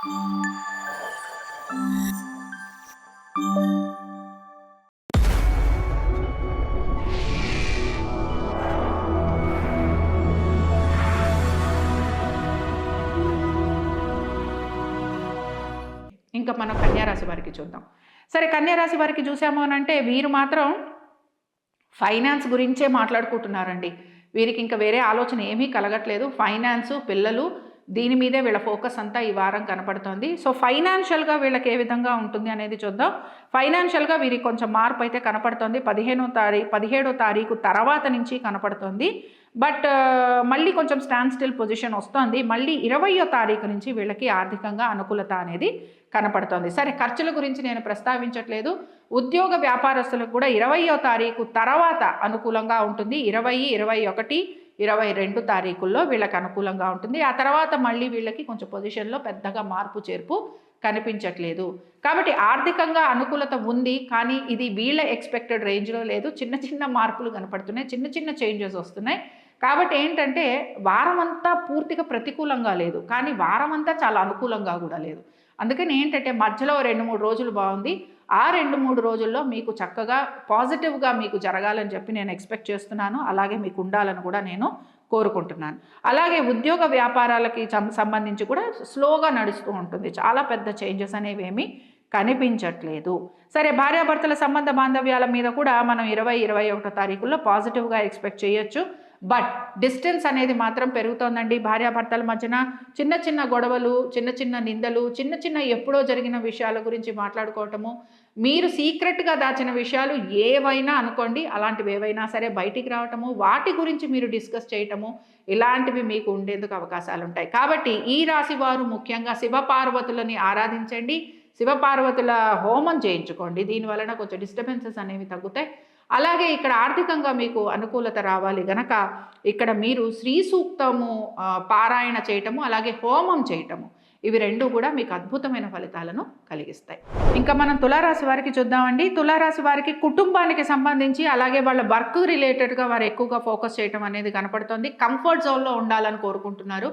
ఇంకా మనం కన్యారాశి వారికి చూద్దాం. సరే కన్యారాశి వారికి చూసాము అని అంటే వీరు మాత్రం ఫైనాన్స్ గురించే మాట్లాడుకుంటున్నారండి. వీరికి ఇంకా వేరే ఆలోచన ఏమీ కలగట్లేదు. ఫైనాన్సు పిల్లలు దీని మీదే వీళ్ళ ఫోకస్ అంతా ఈ వారం కనపడుతోంది. సో ఫైనాన్షియల్గా వీళ్ళకి ఏ విధంగా ఉంటుంది అనేది చూద్దాం. ఫైనాన్షియల్గా వీరికి కొంచెం మార్పు అయితే కనపడుతోంది. పదిహేనో తారీఖు పదిహేడో తారీఖు తర్వాత నుంచి కనపడుతోంది. బట్ మళ్ళీ కొంచెం స్టాండ్ స్టిల్ పొజిషన్ వస్తుంది. మళ్ళీ ఇరవయో తారీఖు నుంచి వీళ్ళకి ఆర్థికంగా అనుకూలత అనేది కనపడుతోంది. సరే ఖర్చుల గురించి నేను ప్రస్తావించట్లేదు. ఉద్యోగ వ్యాపారస్తులకు కూడా ఇరవయో తారీఖు తర్వాత అనుకూలంగా ఉంటుంది. ఇరవై ఇరవై ఒకటి ఇరవై రెండు తారీఖుల్లో వీళ్ళకి అనుకూలంగా ఉంటుంది. ఆ తర్వాత మళ్ళీ వీళ్ళకి కొంచెం పొజిషన్లో పెద్దగా మార్పు చేర్పు కనిపించట్లేదు. కాబట్టి ఆర్థికంగా అనుకూలత ఉంది కానీ ఇది వీళ్ళ ఎక్స్పెక్టెడ్ రేంజ్లో లేదు. చిన్న చిన్న మార్పులు కనపడుతున్నాయి. చిన్న చిన్న చేంజెస్ వస్తున్నాయి. కాబట్టి ఏంటంటే వారమంతా పూర్తిగా ప్రతికూలంగా లేదు. కానీ వారం అంతా చాలా అనుకూలంగా కూడా లేదు. అందుకని ఏంటంటే మధ్యలో రెండు మూడు రోజులు బాగుంది. ఆ రెండు మూడు రోజుల్లో మీకు చక్కగా పాజిటివ్గా మీకు జరగాలని చెప్పి నేను ఎక్స్పెక్ట్ చేస్తున్నాను. అలాగే మీకు ఉండాలని కూడా నేను కోరుకుంటున్నాను. అలాగే ఉద్యోగ వ్యాపారాలకి సం- సంబంధించి కూడా స్లోగా నడుస్తూ ఉంటుంది. చాలా పెద్ద చేంజెస్ అనేవి ఏమీ కనిపించట్లేదు. సరే భార్యాభర్తల సంబంధ బాంధవ్యాల మీద కూడా మనం ఇరవై ఇరవై ఒకటో తారీఖుల్లో పాజిటివ్గా ఎక్స్పెక్ట్ చేయొచ్చు. బట్ డిస్టెన్స్ అనేది మాత్రం పెరుగుతోందండి. భార్యాభర్తల మధ్యన చిన్న చిన్న గొడవలు చిన్న చిన్న నిందలు చిన్న చిన్న ఎప్పుడో జరిగిన విషయాల గురించి మాట్లాడుకోవటము మీరు సీక్రెట్గా దాచిన విషయాలు ఏవైనా అనుకోండి అలాంటివి ఏవైనా సరే బయటికి రావటము వాటి గురించి మీరు డిస్కస్ చేయటము ఇలాంటివి మీకు ఉండేందుకు అవకాశాలు ఉంటాయి. కాబట్టి ఈ రాశి వారు ముఖ్యంగా శివపార్వతులని ఆరాధించండి. శివపార్వతుల హోమం చేయించుకోండి. దీని వలన కొంచెం డిస్టర్బెన్సెస్ అనేవి తగ్గుతాయి. అలాగే ఇక్కడ ఆర్థికంగా మీకు అనుకూలత రావాలి గనక ఇక్కడ మీరు శ్రీ సూక్తము పారాయణ చేయటము అలాగే హోమం చేయటము ఇవి రెండు కూడా మీకు అద్భుతమైన ఫలితాలను కలిగిస్తాయి. ఇంకా మనం తులారాశి వారికి చూద్దామండి. తులారాశి వారికి కుటుంబానికి సంబంధించి అలాగే వాళ్ళ వర్క్ రిలేటెడ్గా వారు ఎక్కువగా ఫోకస్ చేయటం అనేది కనపడుతుంది. కంఫర్ట్ జోన్లో ఉండాలని కోరుకుంటున్నారు.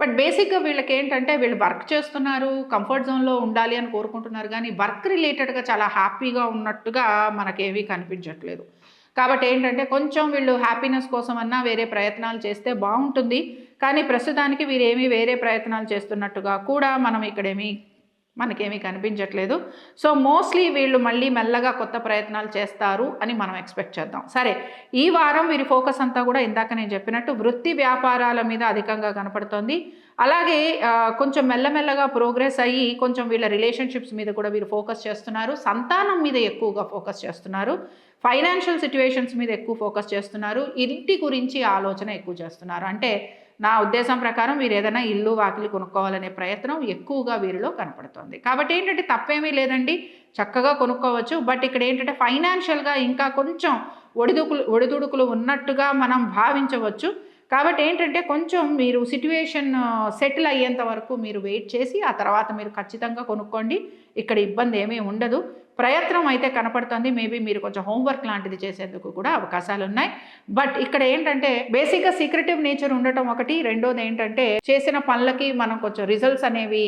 బట్ బేసిక్గా వీళ్ళకి ఏంటంటే వీళ్ళు వర్క్ చేస్తున్నారు కంఫర్ట్ జోన్లో ఉండాలి అని కోరుకుంటున్నారు కానీ వర్క్ రిలేటెడ్గా చాలా హ్యాపీగా ఉన్నట్టుగా మనకేమీ కనిపించట్లేదు. కాబట్టి ఏంటంటే కొంచెం వీళ్ళు హ్యాపీనెస్ కోసం అన్నా వేరే ప్రయత్నాలు చేస్తే బాగుంటుంది. కానీ ప్రస్తుతానికి వీరేమీ వేరే ప్రయత్నాలు చేస్తున్నట్టుగా కూడా మనం ఇక్కడేమీ మనకేమీ కనిపించట్లేదు. సో మోస్ట్లీ వీళ్ళు మళ్ళీ మెల్లగా కొత్త ప్రయత్నాలు చేస్తారు అని మనం ఎక్స్పెక్ట్ చేద్దాం. సరే ఈ వారం వీరి ఫోకస్ అంతా కూడా ఇందాక నేను చెప్పినట్టు వృత్తి వ్యాపారాల మీద అధికంగా కనపడుతోంది. అలాగే కొంచెం మెల్లమెల్లగా ప్రోగ్రెస్ అయ్యి కొంచెం వీళ్ళ రిలేషన్షిప్స్ మీద కూడా వీరు ఫోకస్ చేస్తున్నారు. సంతానం మీద ఎక్కువగా ఫోకస్ చేస్తున్నారు. ఫైనాన్షియల్ సిచ్యువేషన్స్ మీద ఎక్కువ ఫోకస్ చేస్తున్నారు. ఇంటి గురించి ఆలోచన ఎక్కువ చేస్తున్నారు. అంటే నా ఉద్దేశం ప్రకారం వీరు ఏదైనా ఇల్లు వాకిలి కొనుక్కోవాలనే ప్రయత్నం ఎక్కువగా వీరిలో కనపడుతుంది. కాబట్టి ఏంటంటే తప్పేమీ లేదండి. చక్కగా కొనుక్కోవచ్చు. బట్ ఇక్కడ ఏంటంటే ఫైనాన్షియల్గా ఇంకా కొంచెం ఒడిదుకులు ఒడిదుడుకులు ఉన్నట్టుగా మనం భావించవచ్చు. కాబట్టి ఏంటంటే కొంచెం మీరు సిట్యువేషన్ సెటిల్ అయ్యేంత వరకు మీరు వెయిట్ చేసి ఆ తర్వాత మీరు ఖచ్చితంగా కొనుక్కోండి. ఇక్కడ ఇబ్బంది ఏమీ ఉండదు. ప్రయత్నం అయితే కనపడుతుంది. మేబీ మీరు కొంచెం హోంవర్క్ లాంటిది చేసేందుకు కూడా అవకాశాలు ఉన్నాయి బట్ ఇక్కడ ఏంటంటే బేసిక్గా సీక్రెటివ్ నేచర్ ఉండటం ఒకటి. రెండోది ఏంటంటే చేసిన పనులకి మనం కొంచెం రిజల్ట్స్ అనేవి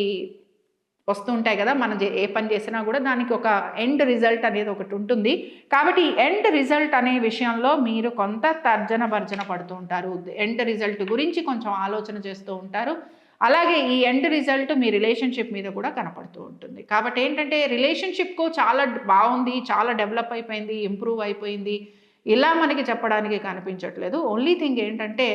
వస్తుంటాయి కదా. మనం ఏ పని చేసినా కూడా దానికి ఒక ఎండ్ రిజల్ట్ అనేది ఒకటి ఉంటుంది. కాబట్టి ఎండ్ రిజల్ట్ అనే విషయంలో మీరు కొంత తర్జన భర్జన పడుతూ ఉంటారు. ఎండ్ రిజల్ట్ గురించి కొంచెం ఆలోచన చేస్తూ ఉంటారు. అలాగే ఈ ఎండ్ రిజల్ట్ మీ రిలేషన్షిప్ మీద కూడా కనపడుతూ ఉంటుంది. కాబట్టి ఏంటంటే రిలేషన్షిప్కు చాలా బాగుంది చాలా డెవలప్ అయిపోయింది ఇంప్రూవ్ అయిపోయింది. ఇలా మనకి చెప్పడానికి కనిపించట్లేదు. ఓన్లీ థింగ్ ఏంటంటే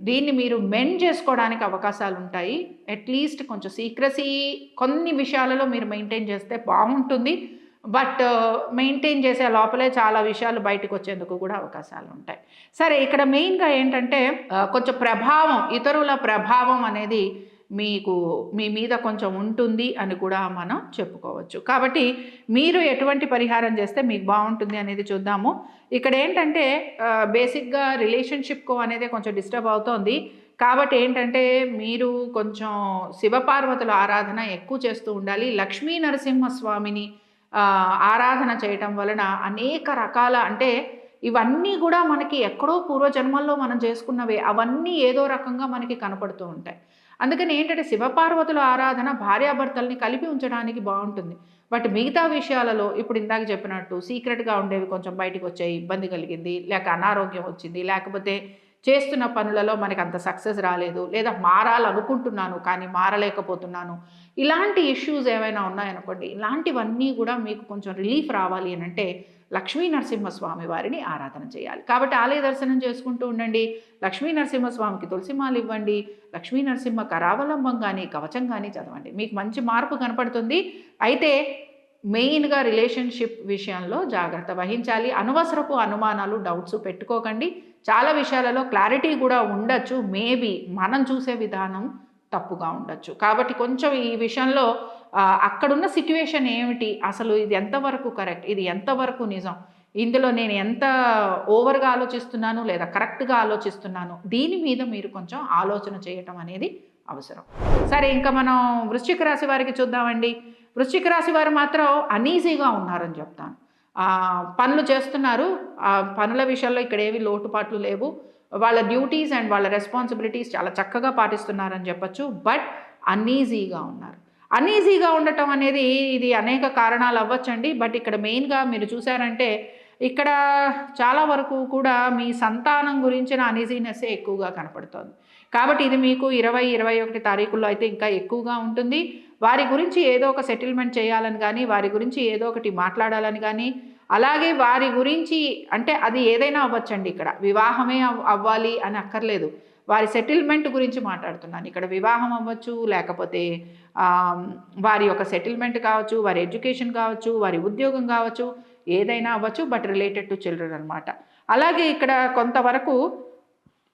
దీన్ని మీరు మెండ్ చేసుకోవడానికి అవకాశాలు ఉంటాయి. అట్లీస్ట్ కొంచెం సీక్రసీ కొన్ని విషయాలలో మీరు మెయింటైన్ చేస్తే బాగుంటుంది. బట్ మెయింటైన్ uh, చేసే లోపలే చాలా విషయాలు బయటకు వచ్చేందుకు కూడా అవకాశాలు ఉంటాయి. సరే ఇక్కడ మెయిన్గా ఏంటంటే uh, కొంచెం ప్రభావం ఇతరుల ప్రభావం అనేది మీకు మీ మీద కొంచెం ఉంటుంది అని కూడా మనం చెప్పుకోవచ్చు. కాబట్టి మీరు ఎటువంటి పరిహారం చేస్తే మీకు బాగుంటుంది అనేది చూద్దాము. ఇక్కడ ఏంటంటే బేసిక్గా రిలేషన్షిప్ అనేది కొంచెం డిస్టర్బ్ అవుతోంది. కాబట్టి ఏంటంటే మీరు కొంచెం శివపార్వతుల ఆరాధన ఎక్కువ చేస్తూ ఉండాలి. లక్ష్మీ నరసింహస్వామిని ఆరాధన చేయటం వలన అనేక రకాల అంటే ఇవన్నీ కూడా మనకి ఎక్కడో పూర్వజన్మల్లో మనం చేసుకున్నవే. అవన్నీ ఏదో రకంగా మనకి కనపడుతూ ఉంటాయి. అందుకని ఏంటంటే శివపార్వతుల ఆరాధన భార్యాభర్తల్ని కలిపి ఉంచడానికి బాగుంటుంది. బట్ మిగతా విషయాలలో ఇప్పుడు ఇందాక చెప్పినట్టు సీక్రెట్గా ఉండేవి కొంచెం బయటకు వచ్చాయి ఇబ్బంది కలిగింది లేక అనారోగ్యం వచ్చింది లేకపోతే చేస్తున్న పనులలో మనకి అంత సక్సెస్ రాలేదు లేదా మారాలనుకుంటున్నాను కానీ మారలేకపోతున్నాను ఇలాంటి ఇష్యూస్ ఏమైనా ఉన్నాయనుకోండి ఇలాంటివన్నీ కూడా మీకు కొంచెం రిలీఫ్ రావాలి అని అంటే లక్ష్మీ నరసింహస్వామి వారిని ఆరాధన చేయాలి. కాబట్టి ఆలయ దర్శనం చేసుకుంటూ ఉండండి. లక్ష్మీ నరసింహస్వామికి తులసిమాలు ఇవ్వండి. లక్ష్మీ నరసింహ కరావలంబం కానీ కవచం కానీ చదవండి. మీకు మంచి మార్పు కనపడుతుంది. అయితే మెయిన్గా రిలేషన్షిప్ విషయంలో జాగ్రత్త వహించాలి. అనవసరపు అనుమానాలు డౌట్స్ పెట్టుకోకండి. చాలా విషయాలలో క్లారిటీ కూడా ఉండొచ్చు. మేబీ మనం చూసే విధానం తప్పుగా ఉండొచ్చు. కాబట్టి కొంచెం ఈ విషయంలో అక్కడున్న సిట్యువేషన్ ఏమిటి? అసలు ఇది ఎంతవరకు కరెక్ట్? ఇది ఎంతవరకు నిజం? ఇందులో నేను ఎంత ఓవర్గా ఆలోచిస్తున్నాను లేదా కరెక్ట్గా ఆలోచిస్తున్నాను? దీని మీద మీరు కొంచెం ఆలోచన చేయటం అనేది అవసరం. సరే ఇంకా మనం వృశ్చిక రాశి వారికి చూద్దామండి. వృశ్చిక రాశి వారు మాత్రం అనీజీగా ఉన్నారని చెప్తాను. పనులు చేస్తున్నారు. పనుల విషయంలో ఇక్కడ ఏవి లోటుపాట్లు లేవు. వాళ్ళ డ్యూటీస్ అండ్ వాళ్ళ రెస్పాన్సిబిలిటీస్ చాలా చక్కగా పాటిస్తున్నారని చెప్పచ్చు. బట్ అన్ఈజీగా ఉన్నారు. అన్ఈజీగా ఉండటం అనేది ఇది అనేక కారణాలు అవ్వచ్చండి. బట్ ఇక్కడ మెయిన్గా మీరు చూసారంటే ఇక్కడ చాలా వరకు కూడా మీ సంతానం గురించిన అన్ఈజీనెస్సే ఎక్కువగా కనపడుతోంది. కాబట్టి ఇది మీకు ఇరవై ఇరవై ఒకటి తారీఖుల్లో అయితే ఇంకా ఎక్కువగా ఉంటుంది. వారి గురించి ఏదో ఒక సెటిల్మెంట్ చేయాలని కానీ వారి గురించి ఏదో ఒకటి మాట్లాడాలని కానీ అలాగే వారి గురించి అంటే అది ఏదైనా అవ్వచ్చండి ఇక్కడ. వివాహమే అవ్వాలి అని అక్కర్లేదు. వారి సెటిల్మెంట్ గురించి మాట్లాడుతున్నాను. ఇక్కడ వివాహం అవ్వచ్చు లేకపోతే వారి యొక్క సెటిల్మెంట్ కావచ్చు వారి ఎడ్యుకేషన్ కావచ్చు వారి ఉద్యోగం కావచ్చు ఏదైనా అవ్వచ్చు బట్ రిలేటెడ్ టు చిల్డ్రన్ అనమాట అలాగే ఇక్కడ కొంతవరకు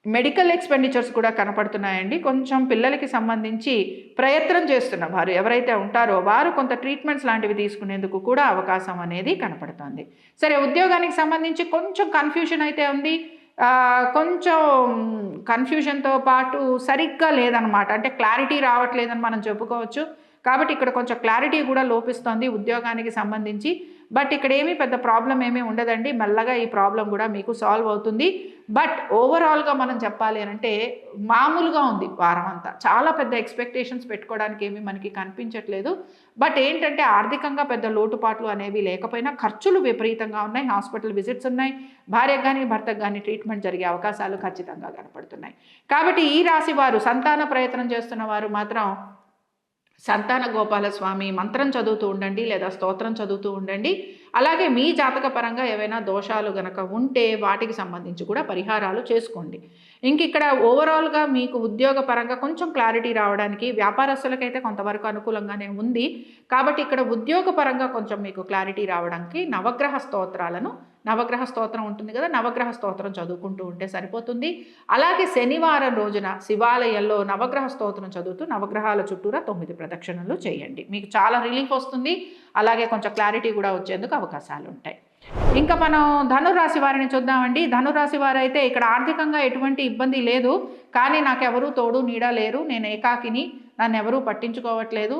మెడికల్ ఎక్స్పెండిచర్స్ కూడా కనపడుతున్నాయండి. కొంచెం పిల్లలకి సంబంధించి ప్రయత్నం చేస్తున్న వారు ఎవరైతే ఉంటారో వారు కొంత ట్రీట్మెంట్స్ లాంటివి తీసుకునేందుకు కూడా అవకాశం అనేది కనపడుతుంది. సరే ఉద్యోగానికి సంబంధించి కొంచెం కన్ఫ్యూషన్ అయితే ఉంది. కొంచెం కన్ఫ్యూజన్తో పాటు సరిగ్గా లేదనమాట అంటే క్లారిటీ రావట్లేదని మనం చెప్పుకోవచ్చు. కాబట్టి ఇక్కడ కొంచెం క్లారిటీ కూడా లోపిస్తుంది ఉద్యోగానికి సంబంధించి. బట్ ఇక్కడ ఏమీ పెద్ద ప్రాబ్లం ఏమీ ఉండదండి. మెల్లగా ఈ ప్రాబ్లం కూడా మీకు సాల్వ్ అవుతుంది. బట్ ఓవరాల్గా మనం చెప్పాలి అంటే మామూలుగా ఉంది వారం అంతా. చాలా పెద్ద ఎక్స్పెక్టేషన్స్ పెట్టుకోవడానికి ఏమీ మనకి కనిపించట్లేదు. బట్ ఏంటంటే ఆర్థికంగా పెద్ద లోటుపాట్లు అనేవి లేకపోయినా ఖర్చులు విపరీతంగా ఉన్నాయి. హాస్పిటల్ విజిట్స్ ఉన్నాయి. భార్యకు కానీ భర్తకు కానీ ట్రీట్మెంట్ జరిగే అవకాశాలు ఖచ్చితంగా కనపడుతున్నాయి. కాబట్టి ఈ రాశి వారు సంతాన ప్రయత్నం చేస్తున్న వారు మాత్రం సంతాన గోపాలస్వామి మంత్రం చదువుతూ ఉండండి లేదా స్తోత్రం చదువుతూ ఉండండి. అలాగే మీ జాతక పరంగా ఏవైనా దోషాలు గనక ఉంటే వాటికి సంబంధించి కూడా పరిహారాలు చేసుకోండి. ఇంక ఇక్కడ ఓవరాల్గా మీకు ఉద్యోగ పరంగా కొంచెం క్లారిటీ రావడానికి వ్యాపారస్తులకైతే కొంతవరకు అనుకూలంగానే ఉంది. కాబట్టి ఇక్కడ ఉద్యోగ పరంగా కొంచెం మీకు క్లారిటీ రావడానికి నవగ్రహ స్తోత్రాలను నవగ్రహ స్తోత్రం ఉంటుంది కదా నవగ్రహ స్తోత్రం చదువుకుంటూ ఉంటే సరిపోతుంది. అలాగే శనివారం రోజున శివాలయంలో నవగ్రహ స్తోత్రం చదువుతూ నవగ్రహాల చుట్టూరా తొమ్మిది ప్రదక్షిణలు చేయండి. మీకు చాలా రిలీఫ్ వస్తుంది. అలాగే కొంచెం క్లారిటీ కూడా వచ్చేందుకు అవకాశాలు ఉంటాయి. ఇంకా మనం ధనురాశి వారిని చూద్దామండి. ధనురాశి వారు అయితే ఇక్కడ ఆర్థికంగా ఎటువంటి ఇబ్బంది లేదు. కానీ నాకెవరూ తోడు నీడ లేరు. నేను ఏకాకిని. నన్ను ఎవరూ పట్టించుకోవట్లేదు.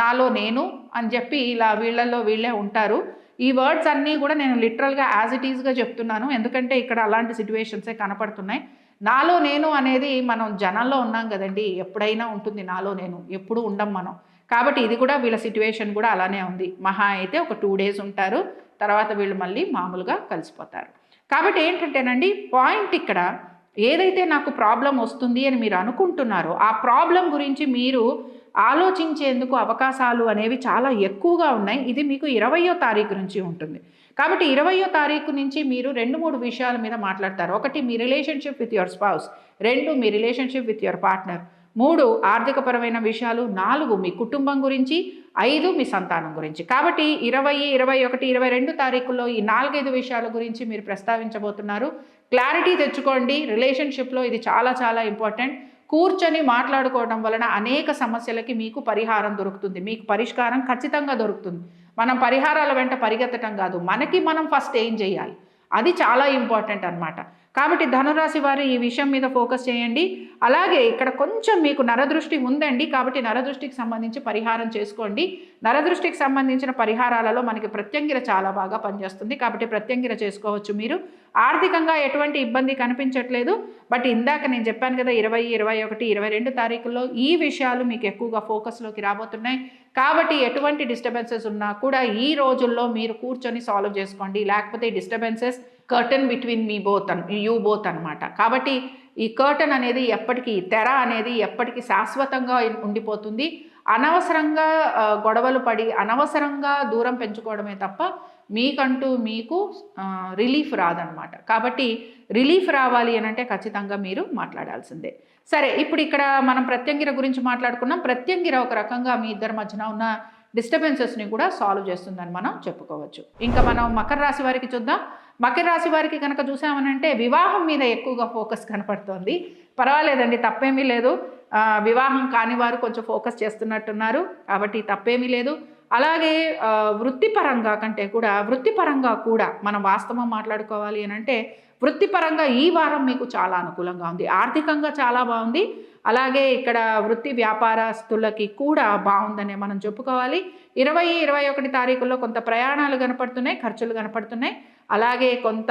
నాలో నేను అని చెప్పి ఇలా వీళ్ళల్లో వీళ్ళే ఉంటారు. ఈ వర్డ్స్ అన్నీ కూడా నేను లిటరల్గా యాజ్ ఇట్ ఈజ్గా చెప్తున్నాను. ఎందుకంటే ఇక్కడ అలాంటి సిచ్యువేషన్సే కనపడుతున్నాయి. నాలో నేను అనేది మనం జనంలో ఉన్నాం కదండి. ఎప్పుడైనా ఉంటుంది నాలో నేను. ఎప్పుడు ఉండం మనం. కాబట్టి ఇది కూడా వీళ్ళ సిచ్యువేషన్ కూడా అలానే ఉంది. మహా అయితే ఒక టూ డేస్ ఉంటారు. తర్వాత వీళ్ళు మళ్ళీ మామూలుగా కలిసిపోతారు. కాబట్టి ఏంటంటేనండి పాయింట్ ఇక్కడ ఏదైతే నాకు ప్రాబ్లం వస్తుంది అని మీరు అనుకుంటున్నారో ఆ ప్రాబ్లం గురించి మీరు ఆలోచించేందుకు అవకాశాలు అనేవి చాలా ఎక్కువగా ఉన్నాయి. ఇది మీకు ఇరవయో తారీఖు నుంచి ఉంటుంది. కాబట్టి ఇరవయో తారీఖు నుంచి మీరు రెండు మూడు విషయాల మీద మాట్లాడతారు. ఒకటి మీ రిలేషన్షిప్ విత్ యువర్ స్పౌస్ రెండు మీ రిలేషన్షిప్ విత్ యువర్ పార్ట్నర్ మూడు ఆర్థికపరమైన విషయాలు. నాలుగు మీ కుటుంబం గురించి. ఐదు మీ సంతానం గురించి. కాబట్టి ఇరవై ఇరవై ఒకటి ఇరవై రెండు తారీఖుల్లో ఈ నాలుగైదు విషయాల గురించి మీరు ప్రస్తావించబోతున్నారు. క్లారిటీ తెచ్చుకోండి. రిలేషన్షిప్లో ఇది చాలా చాలా ఇంపార్టెంట్. కూర్చొని మాట్లాడుకోవడం వలన అనేక సమస్యలకి మీకు పరిహారం దొరుకుతుంది. మీకు పరిష్కారం ఖచ్చితంగా దొరుకుతుంది. మనం పరిహారాల వెంట పరిగెత్తటం కాదు. మనకి మనం ఫస్ట్ ఏం చేయాలి? అది చాలా ఇంపార్టెంట్ అనమాట కాబట్టి ధనురాశి వారు ఈ విషయం మీద ఫోకస్ చేయండి. అలాగే ఇక్కడ కొంచెం మీకు నరదృష్టి ఉందండి. కాబట్టి నరదృష్టికి సంబంధించి పరిహారం చేసుకోండి. నరదృష్టికి సంబంధించిన పరిహారాలలో మనకి ప్రత్యంగిర చాలా బాగా పనిచేస్తుంది. కాబట్టి ప్రత్యంగిర చేసుకోవచ్చు మీరు. ఆర్థికంగా ఎటువంటి ఇబ్బంది కనిపించట్లేదు. బట్ ఇందాక నేను చెప్పాను కదా ఇరవై ఇరవై ఒకటి ఇరవై రెండు తారీఖుల్లో ఈ విషయాలు మీకు ఎక్కువగా ఫోకస్లోకి రాబోతున్నాయి. కాబట్టి ఎటువంటి డిస్టర్బెన్సెస్ ఉన్నా కూడా ఈ రోజుల్లో మీరు కూర్చొని సాల్వ్ చేసుకోండి. లేకపోతే డిస్టర్బెన్సెస్ కర్టన్ బిట్వీన్ మీ బోత్ అన్ యూ బోత్ అనమాట కాబట్టి ఈ కర్టన్ అనేది ఎప్పటికీ తెర అనేది ఎప్పటికీ శాశ్వతంగా ఉండిపోతుంది. అనవసరంగా గొడవలు పడి అనవసరంగా దూరం పెంచుకోవడమే తప్ప మీకంటూ మీకు రిలీఫ్ రాదనమాట కాబట్టి రిలీఫ్ రావాలి అని అంటే ఖచ్చితంగా మీరు మాట్లాడాల్సిందే. సరే ఇప్పుడు ఇక్కడ మనం ప్రత్యంగిర గురించి మాట్లాడుకున్నాం. ప్రత్యంగిర ఒక రకంగా మీ ఇద్దరి మధ్యన ఉన్న డిస్టర్బెన్సెస్ని కూడా సాల్వ్ చేస్తుందని మనం చెప్పుకోవచ్చు. ఇంకా మనం మకర రాశి వారికి చూద్దాం. మకర రాశి వారికి కనుక చూసామనంటే వివాహం మీద ఎక్కువగా ఫోకస్ కనపడుతోంది. పర్వాలేదండి తప్పేమీ లేదు. వివాహం కాని వారు కొంచెం ఫోకస్ చేస్తున్నట్టున్నారు. కాబట్టి తప్పేమీ లేదు. అలాగే వృత్తిపరంగా కంటే కూడా వృత్తిపరంగా కూడా మనం వాస్తవం మాట్లాడుకోవాలి అని అంటే వృత్తిపరంగా ఈ వారం మీకు చాలా అనుకూలంగా ఉంది. ఆర్థికంగా చాలా బాగుంది. అలాగే ఇక్కడ వృత్తి వ్యాపారస్తులకి కూడా బాగుందనే మనం చెప్పుకోవాలి. ఇరవై ఇరవై ఒకటి తారీఖుల్లో కొంత ప్రయాణాలు కనపడుతున్నాయి ఖర్చులు కనపడుతున్నాయి. అలాగే కొంత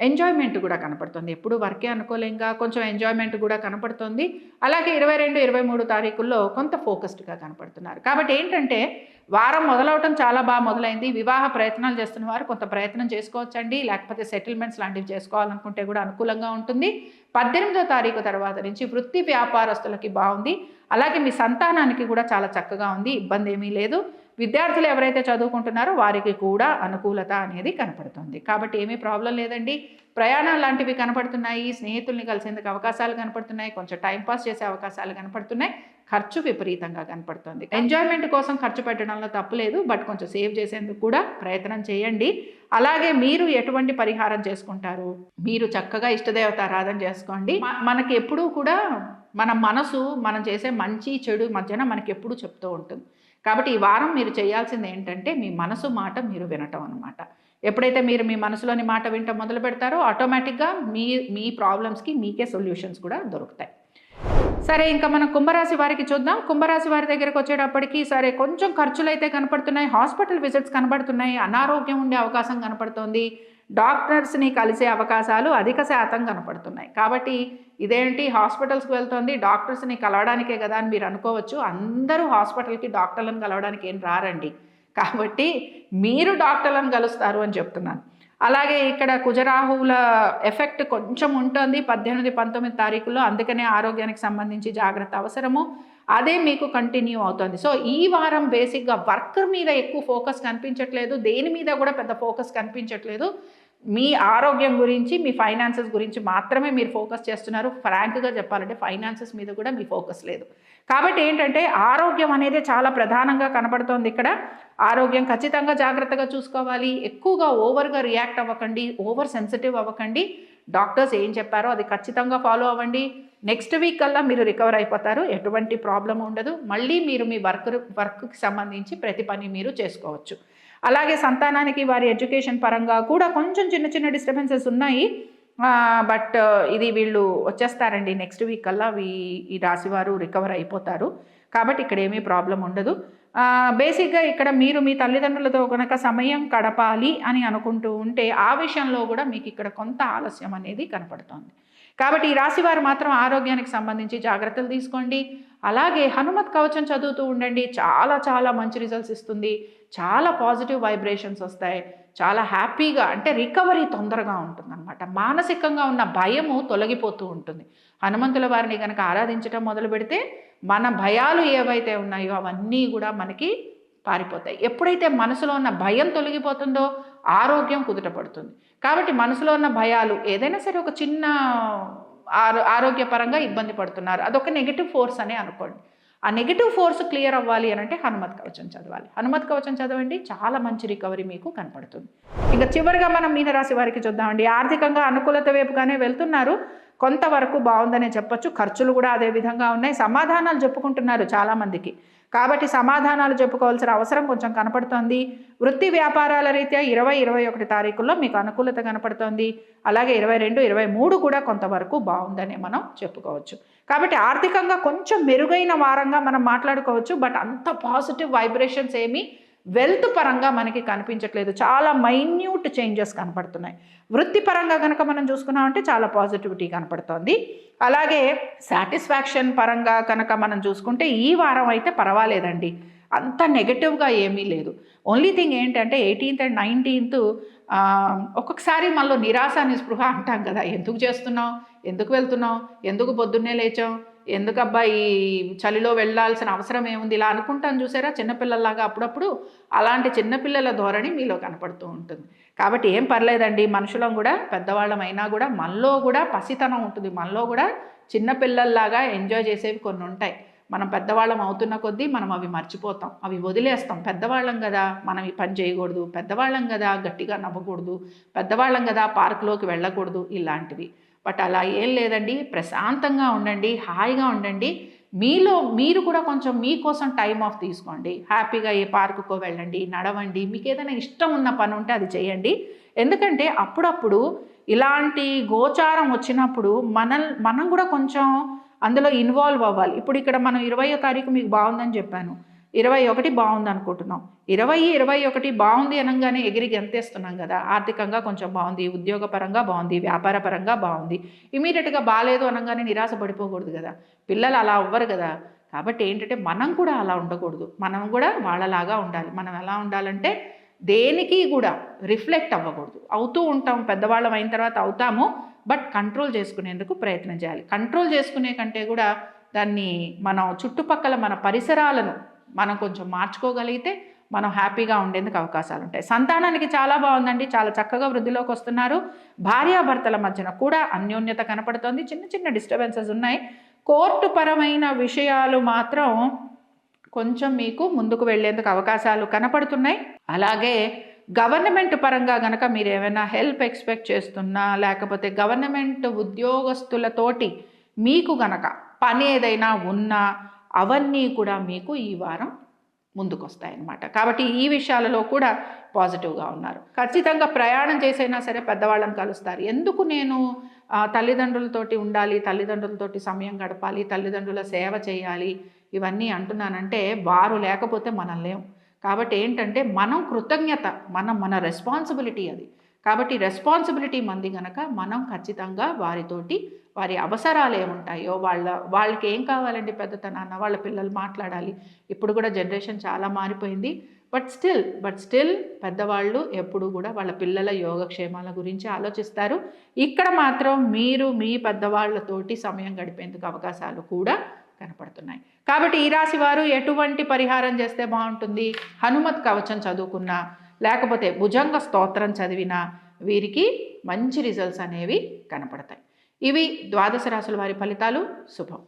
ఎంజాయ్మెంట్ కూడా కనపడుతుంది. ఎప్పుడు వర్కే అనుకోలేంగా కొంచెం ఎంజాయ్మెంట్ కూడా కనపడుతుంది. అలాగే ఇరవై రెండు ఇరవై మూడు తారీఖుల్లో కొంత ఫోకస్డ్గా కనపడుతున్నారు. కాబట్టి ఏంటంటే వారం మొదలవటం చాలా బాగా మొదలైంది. వివాహ ప్రయత్నాలు చేస్తున్న వారు కొంత ప్రయత్నం చేసుకోవచ్చండి. లేకపోతే సెటిల్మెంట్స్ లాంటివి చేసుకోవాలనుకుంటే కూడా అనుకూలంగా ఉంటుంది. పద్దెనిమిదో తారీఖు తర్వాత నుంచి వృత్తి వ్యాపారస్తులకి బాగుంది. అలాగే మీ సంతానానికి కూడా చాలా చక్కగా ఉంది. ఇబ్బంది ఏమీ లేదు. విద్యార్థులు ఎవరైతే చదువుకుంటున్నారో వారికి కూడా అనుకూలత అనేది కనపడుతుంది. కాబట్టి ఏమీ ప్రాబ్లం లేదండి. ప్రయాణం లాంటివి కనపడుతున్నాయి. స్నేహితుల్ని కలిసేందుకు అవకాశాలు కనపడుతున్నాయి. కొంచెం టైంపాస్ చేసే అవకాశాలు కనపడుతున్నాయి. ఖర్చు విపరీతంగా కనపడుతుంది. ఎంజాయ్మెంట్ కోసం ఖర్చు పెట్టడంలో తప్పులేదు బట్ కొంచెం సేవ్ చేసేందుకు కూడా ప్రయత్నం చేయండి. అలాగే మీరు ఎటువంటి పరిహారం చేసుకుంటారు? మీరు చక్కగా ఇష్టదేవత ఆరాధన చేసుకోండి. మనకి ఎప్పుడూ కూడా మన మనసు మనం చేసే మంచి చెడు మధ్యన మనకి ఎప్పుడూ చెప్తూ ఉంటుంది. కాబట్టి ఈ వారం మీరు చేయాల్సింది ఏంటంటే మీ మనసు మాట మీరు వినటం అనమాట ఎప్పుడైతే మీరు మీ మనసులోని మాట వినటం మొదలు పెడతారో ఆటోమేటిక్గా మీ మీ ప్రాబ్లమ్స్కి మీకే సొల్యూషన్స్ కూడా దొరుకుతాయి. సరే ఇంకా మనం కుంభరాశి వారికి చూద్దాం. కుంభరాశి వారి దగ్గరకు వచ్చేటప్పటికి సరే కొంచెం ఖర్చులు అయితే కనపడుతున్నాయి. హాస్పిటల్ విజిట్స్ కనపడుతున్నాయి అనారోగ్యం ఉండే అవకాశం కనపడుతోంది. డాక్టర్స్ని కలిసే అవకాశాలు అధిక శాతం కనపడుతున్నాయి. కాబట్టి ఇదేంటి? హాస్పిటల్స్కి వెళ్తోంది. డాక్టర్స్ని కలవడానికే కదా అని మీరు అనుకోవచ్చు. అందరూ హాస్పిటల్కి డాక్టర్లను కలవడానికి ఏం రారండి. కాబట్టి మీరు డాక్టర్లను కలుస్తారు అని చెప్తున్నాను. అలాగే ఇక్కడ కుజరాహువుల ఎఫెక్ట్ కొంచెం ఉంటుంది పద్దెనిమిది పంతొమ్మిది తారీఖులో అందుకనే ఆరోగ్యానికి సంబంధించి జాగ్రత్త అవసరము. అదే మీకు కంటిన్యూ అవుతుంది. సో ఈ వారం బేసిక్గా వర్క్ మీద ఎక్కువ ఫోకస్ కనిపించట్లేదు. దేని మీద కూడా పెద్ద ఫోకస్ కనిపించట్లేదు. మీ ఆరోగ్యం గురించి మీ ఫైనాన్సెస్ గురించి మాత్రమే మీరు ఫోకస్ చేస్తున్నారు. ఫ్రాంక్గా చెప్పాలంటే ఫైనాన్సెస్ మీద కూడా మీ ఫోకస్ లేదు. కాబట్టి ఏంటంటే ఆరోగ్యం అనేది చాలా ప్రధానంగా కనబడుతోంది ఇక్కడ. ఆరోగ్యం ఖచ్చితంగా జాగ్రత్తగా చూసుకోవాలి. ఎక్కువగా ఓవర్గా రియాక్ట్ అవ్వకండి ఓవర్ సెన్సిటివ్ అవ్వకండి. డాక్టర్స్ ఏం చెప్పారో అది ఖచ్చితంగా ఫాలో అవ్వండి. నెక్స్ట్ వీక్ కల్లా మీరు రికవర్ అయిపోతారు. ఎటువంటి ప్రాబ్లం ఉండదు. మళ్ళీ మీరు మీ వర్క్ వర్క్కి సంబంధించి ప్రతి పని మీరు చేసుకోవచ్చు. అలాగే సంతానానికి వారి ఎడ్యుకేషన్ పరంగా కూడా కొంచెం చిన్న చిన్న డిస్టర్బెన్సెస్ ఉన్నాయి. బట్ ఇది వీళ్ళు వచ్చేస్తారండి. నెక్స్ట్ వీక్ కల్లా వీ- ఈ రాశివారు రికవర్ అయిపోతారు. కాబట్టి ఇక్కడ ఏమీ ప్రాబ్లం ఉండదు. బేసిక్గా ఇక్కడ మీరు మీ తల్లిదండ్రులతో కనుక సమయం గడపాలి అని అనుకుంటూ ఉంటే ఆ విషయంలో కూడా మీకు ఇక్కడ కొంత ఆలస్యం అనేది కనపడుతోంది. కాబట్టి ఈ రాశివారు మాత్రం ఆరోగ్యానికి సంబంధించి జాగ్రత్తలు తీసుకోండి. అలాగే హనుమత్ కవచం చదువుతూ ఉండండి. చాలా చాలా మంచి రిజల్ట్స్ ఇస్తుంది. చాలా పాజిటివ్ వైబ్రేషన్స్ వస్తాయి. చాలా హ్యాపీగా అంటే రికవరీ తొందరగా ఉంటుందన్నమాట. మానసికంగా ఉన్న భయము తొలగిపోతూ ఉంటుంది. హనుమంతుల వారిని కనుక ఆరాధించడం మొదలు పెడితే మన భయాలు ఏవైతే ఉన్నాయో అవన్నీ కూడా మనకి పారిపోతాయి. ఎప్పుడైతే మనసులో ఉన్న భయం తొలగిపోతుందో ఆరోగ్యం కుదుట పడుతుంది కాబట్టి మనసులో ఉన్న భయాలు ఏదైనా సరే ఒక చిన్న ఆరో ఆరోగ్యపరంగా ఇబ్బంది పడుతున్నారు. అదొక నెగిటివ్ ఫోర్స్ అనే అనుకోండి. ఆ నెగిటివ్ ఫోర్స్ క్లియర్ అవ్వాలి అని అంటే హనుమత్ కవచం చదవాలి. హనుమత్ కవచం చదవండి చాలా మంచి రికవరీ మీకు కనపడుతుంది. ఇంకా చివరిగా మనం మీనరాశి వారికి చూద్దామండి. ఆర్థికంగా అనుకూలత వైపుగానే వెళ్తున్నారు. కొంతవరకు బాగుందనే చెప్పొచ్చు. ఖర్చులు కూడా అదే విధంగా ఉన్నాయి. సమాధానాలు చెప్పుకుంటున్నారు చాలామందికి. కాబట్టి సమాధానాలు చెప్పుకోవాల్సిన అవసరం కొంచెం కనపడుతోంది. వృత్తి వ్యాపారాల రీత్యా ఇరవై ఇరవై ఒకటి తారీఖుల్లో మీకు అనుకూలత కనపడుతోంది. అలాగే ఇరవై రెండు ఇరవై మూడు కూడా కొంతవరకు బాగుందని మనం చెప్పుకోవచ్చు. కాబట్టి ఆర్థికంగా కొంచెం మెరుగైన వారంగా మనం మాట్లాడుకోవచ్చు. బట్ అంత పాజిటివ్ వైబ్రేషన్స్ ఏమీ వెల్త్ పరంగా మనకి కనిపించట్లేదు. చాలా మైన్యూట్ చేంజెస్ కనపడుతున్నాయి. వృత్తిపరంగా కనుక మనం చూసుకున్నామంటే చాలా పాజిటివిటీ కనపడుతోంది. అలాగే సాటిస్ఫాక్షన్ పరంగా కనుక మనం చూసుకుంటే ఈ వారం అయితే పర్వాలేదండి. అంత నెగటివ్గా ఏమీ లేదు. ఓన్లీ థింగ్ ఏంటంటే ఎయిటీన్త్ అండ్ నైన్టీన్త్ ఒక్కొక్కసారి మనలో నిరాశ నిస్పృహ అంటాం కదా. ఎందుకు చేస్తున్నావు? ఎందుకు వెళ్తున్నావు? ఎందుకు పొద్దున్నే లేచాం ఎందుకబ్బా ఈ చలిలో వెళ్ళాల్సిన అవసరం ఏముంది? ఇలా అనుకుంటాను చూసారా? చిన్నపిల్లల్లాగా అప్పుడప్పుడు అలాంటి చిన్నపిల్లల ధోరణి మీలో కనపడుతూ ఉంటుంది. కాబట్టి ఏం పర్లేదండి మనుషులం కూడా పెద్దవాళ్ళం అయినా కూడా మనలో కూడా పసితనం ఉంటుంది. మనలో కూడా చిన్నపిల్లల్లాగా ఎంజాయ్ చేసేవి కొన్ని ఉంటాయి. మనం పెద్దవాళ్ళం అవుతున్న కొద్దీ మనం అవి మర్చిపోతాం. అవి వదిలేస్తాం. పెద్దవాళ్ళం కదా మనం ఈ పని చేయకూడదు. పెద్దవాళ్ళం కదా గట్టిగా నవ్వకూడదు. పెద్దవాళ్ళం కదా పార్కులోకి వెళ్ళకూడదు. ఇలాంటివి. బట్ అలా ఏం లేదండి. ప్రశాంతంగా ఉండండి హాయిగా ఉండండి. మీలో మీరు కూడా కొంచెం మీకోసం టైం ఆఫ్ తీసుకోండి. హ్యాపీగా ఏ పార్కుకో వెళ్ళండి నడవండి. మీకు ఏదైనా ఇష్టం ఉన్న పని ఉంటే అది చేయండి. ఎందుకంటే అప్పుడప్పుడు ఇలాంటి గోచారం వచ్చినప్పుడు మన మనం కూడా కొంచెం అందులో ఇన్వాల్వ్ అవ్వాలి. ఇప్పుడు ఇక్కడ మనం ఇరవయో తారీఖు మీకు బాగుందని చెప్పాను. ఇరవై ఒకటి బాగుంది అనుకుంటున్నాం ఇరవై ఇరవై ఒకటి బాగుంది అనగానే ఎగిరి గెంతేస్తున్నాం కదా. ఆర్థికంగా కొంచెం బాగుంది ఉద్యోగపరంగా బాగుంది వ్యాపారపరంగా బాగుంది. ఇమీడియట్గా బాగాలేదు అనగానే నిరాశ పడిపోకూడదు కదా. పిల్లలు అలా అవ్వరు కదా. కాబట్టి ఏంటంటే మనం కూడా అలా ఉండకూడదు. మనం కూడా వాళ్ళలాగా ఉండాలి. మనం ఎలా ఉండాలంటే దేనికి కూడా రిఫ్లెక్ట్ అవ్వకూడదు. అవుతూ ఉంటాం పెద్దవాళ్ళం అయిన తర్వాత అవుతాము బట్ కంట్రోల్ చేసుకునేందుకు ప్రయత్నం చేయాలి. కంట్రోల్ చేసుకునే కంటే కూడా దాన్ని మనం చుట్టుపక్కల మన పరిసరాలను మనం కొంచెం మార్చుకోగలిగితే మనం హ్యాపీగా ఉండేందుకు అవకాశాలు ఉంటాయి. సంతానానికి చాలా బాగుందండి. చాలా చక్కగా వృద్ధిలోకి వస్తున్నారు. భార్యాభర్తల మధ్యన కూడా అన్యోన్యత కనపడుతోంది. చిన్న చిన్న డిస్టర్బెన్సెస్ ఉన్నాయి. కోర్టు పరమైన విషయాలు మాత్రం కొంచెం మీకు ముందుకు వెళ్ళేందుకు అవకాశాలు కనపడుతున్నాయి. అలాగే గవర్నమెంట్ పరంగా గనక మీరు ఏమైనా హెల్ప్ ఎక్స్పెక్ట్ చేస్తున్నా లేకపోతే గవర్నమెంట్ ఉద్యోగస్తులతోటి మీకు గనక పని ఏదైనా ఉన్నా అవన్నీ కూడా మీకు ఈ వారం ముందుకొస్తాయన్నమాట. కాబట్టి ఈ విషయాలలో కూడా పాజిటివ్గా ఉన్నారు. ఖచ్చితంగా ప్రయాణం చేసైనా సరే పెద్దవాళ్ళని కలుస్తారు. ఎందుకు నేను తల్లిదండ్రులతోటి ఉండాలి తల్లిదండ్రులతోటి సమయం గడపాలి తల్లిదండ్రుల సేవ చేయాలి ఇవన్నీ అంటున్నానంటే వారు లేకపోతే మనం లేం. కాబట్టి ఏంటంటే మనం కృతజ్ఞత మనం మన రెస్పాన్సిబిలిటీ అది. కాబట్టి రెస్పాన్సిబిలిటీ మంది గనక మనం ఖచ్చితంగా వారితోటి వారి అవసరాలు ఏముంటాయో వాళ్ళ వాళ్ళకి ఏం కావాలండి పెద్దతనాన్న వాళ్ళ పిల్లలు మాట్లాడాలి. ఇప్పుడు కూడా జనరేషన్ చాలా మారిపోయింది. బట్ స్టిల్ బట్ స్టిల్ పెద్దవాళ్ళు ఎప్పుడు కూడా వాళ్ళ పిల్లల యోగక్షేమాల గురించి ఆలోచిస్తారు. ఇక్కడ మాత్రం మీరు మీ పెద్దవాళ్ళతోటి సమయం గడిపేందుకు అవకాశాలు కూడా కనపడుతున్నాయి. కాబట్టి ఈ రాశి వారు ఎటువంటి పరిహారం చేస్తే బాగుంటుంది? హనుమత్ కవచం చదువుకున్నా లేకపోతే భుజంగ స్తోత్రం చదివినా వీరికి మంచి రిజల్ట్స్ అనేవి కనపడతాయి. ఇవి ద్వాదశ రాశుల వారి ఫలితాలు. శుభం.